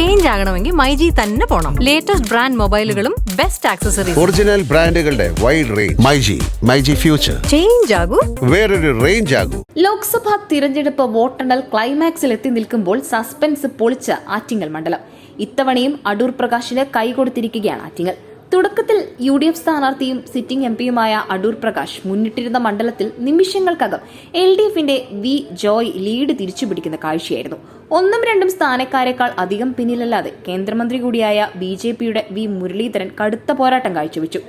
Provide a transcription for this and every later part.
Change ആകണമെങ്കിൽ മൈജി തന്നെ പോണം. ലേറ്റസ്റ്റ് ബ്രാൻഡ് മൊബൈലുകളും ബെസ്റ്റ് ആക്സസറീസ് ഒറിജിനൽ ബ്രാൻഡുകളുടെ wide range myG myG future change ആകൂ. വേറൊരു റേഞ്ച് ആകൂ. ലോക്സഭാ തിരഞ്ഞെടുപ്പ് വോട്ടെണ്ണൽ ക്ലൈമാക്സിൽ എത്തി നിൽക്കുമ്പോൾ സസ്പെൻസ് പൊളിച്ച ആറ്റിങ്ങൽ മണ്ഡലം. ഇത്തവണയും അടൂർ പ്രകാശിന് കൈകൊടുത്തിരിക്കുകയാണ് ആറ്റിങ്ങൽ. തുടക്കത്തിൽ യു ഡി എഫ് സ്ഥാനാർത്ഥിയും സിറ്റിംഗ് എം പിയുമായ അടൂർ പ്രകാശ് മുന്നിട്ടിരുന്ന മണ്ഡലത്തിൽ നിമിഷങ്ങൾക്കകം എൽ ഡി എഫിന്റെ വി ജോയ് ലീഡ് തിരിച്ചുപിടിക്കുന്ന കാഴ്ചയായിരുന്നു. ഒന്നും രണ്ടും സ്ഥാനക്കാരെക്കാൾ അധികം പിന്നിലല്ലാതെ കേന്ദ്രമന്ത്രി കൂടിയായ ബി ജെ പിയുടെ വി മുരളീധരൻ കടുത്ത പോരാട്ടം കാഴ്ചവെച്ചു.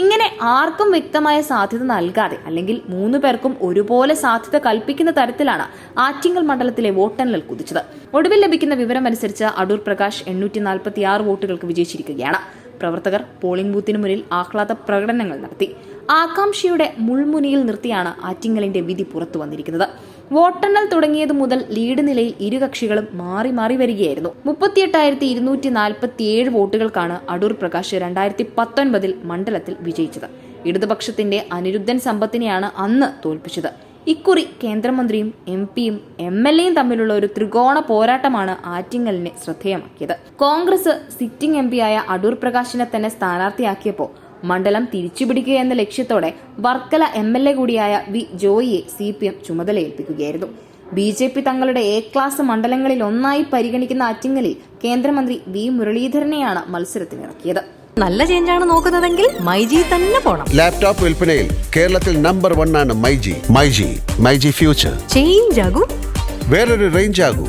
ഇങ്ങനെ ആർക്കും വ്യക്തമായ സാധ്യത നൽകാതെ അല്ലെങ്കിൽ മൂന്നു പേർക്കും ഒരുപോലെ സാധ്യത കൽപ്പിക്കുന്ന തരത്തിലാണ് ആറ്റിങ്ങൽ മണ്ഡലത്തിലെ വോട്ടെണ്ണൽ കുതിച്ചത്. ഒടുവിൽ ലഭിക്കുന്ന വിവരമനുസരിച്ച് അടൂർ പ്രകാശ് എണ്ണൂറ്റി നാൽപ്പത്തി ആറ് വോട്ടുകൾക്ക് വിജയിച്ചിരിക്കുകയാണ്. പ്രവർത്തകർ പോളിംഗ് ബൂത്തിനു മുന്നിൽ ആഹ്ലാദ പ്രകടനങ്ങൾ നടത്തി. ആകാംക്ഷയുടെ മുൾമുനിയിൽ നിർത്തിയാണ് ആറ്റിങ്ങലിന്റെ വിധി പുറത്തു വന്നിരിക്കുന്നത്. വോട്ടെണ്ണൽ തുടങ്ങിയതു മുതൽ ലീഡ് നിലയിൽ ഇരു കക്ഷികളും മാറി മാറി വരികയായിരുന്നു. മുപ്പത്തിയെട്ടായിരത്തി ഇരുന്നൂറ്റി നാൽപ്പത്തിയേഴ് വോട്ടുകൾക്കാണ് അടൂർ പ്രകാശ് രണ്ടായിരത്തി പത്തൊൻപതിൽ മണ്ഡലത്തിൽ വിജയിച്ചത്. ഇടതുപക്ഷത്തിന്റെ അനിരുദ്ധൻ സമ്പത്തിനെയാണ് അന്ന് തോൽപ്പിച്ചത്. ഇക്കുറി കേന്ദ്രമന്ത്രിയും എം പിയും എം എൽ എയും തമ്മിലുള്ള ഒരു ത്രികോണ പോരാട്ടമാണ് ആറ്റിങ്ങലിനെ ശ്രദ്ധേയമാക്കിയത്. കോൺഗ്രസ് സിറ്റിംഗ് എം പിയായ അടൂർ പ്രകാശിനെ തന്നെ സ്ഥാനാർത്ഥിയാക്കിയപ്പോൾ മണ്ഡലം തിരിച്ചുപിടിക്കുക എന്ന ലക്ഷ്യത്തോടെ വർക്കല എം എൽ എ കൂടിയായ വി ജോയിയെ സി പി എം ചുമതലയേൽപ്പിക്കുകയായിരുന്നു. ബി ജെ പി തങ്ങളുടെ എ ക്ലാസ് മണ്ഡലങ്ങളിൽ ഒന്നായി പരിഗണിക്കുന്ന ആറ്റിങ്ങലിൽ കേന്ദ്രമന്ത്രി വി മുരളീധരനെയാണ് മത്സരത്തിനിറക്കിയത്. നല്ല ചേഞ്ച് ആണ് നോക്കുന്നതെങ്കിൽ മൈജി തന്നെ പോണം. ലാപ്ടോപ്പ് വിൽപ്പനയിൽ കേരളത്തിൽ നമ്പർ വൺ ആണ് മൈജി. മൈജി മൈജി ഫ്യൂച്ചർ ചേഞ്ച് ആകും. വേറൊരു റേഞ്ച് ആകൂ.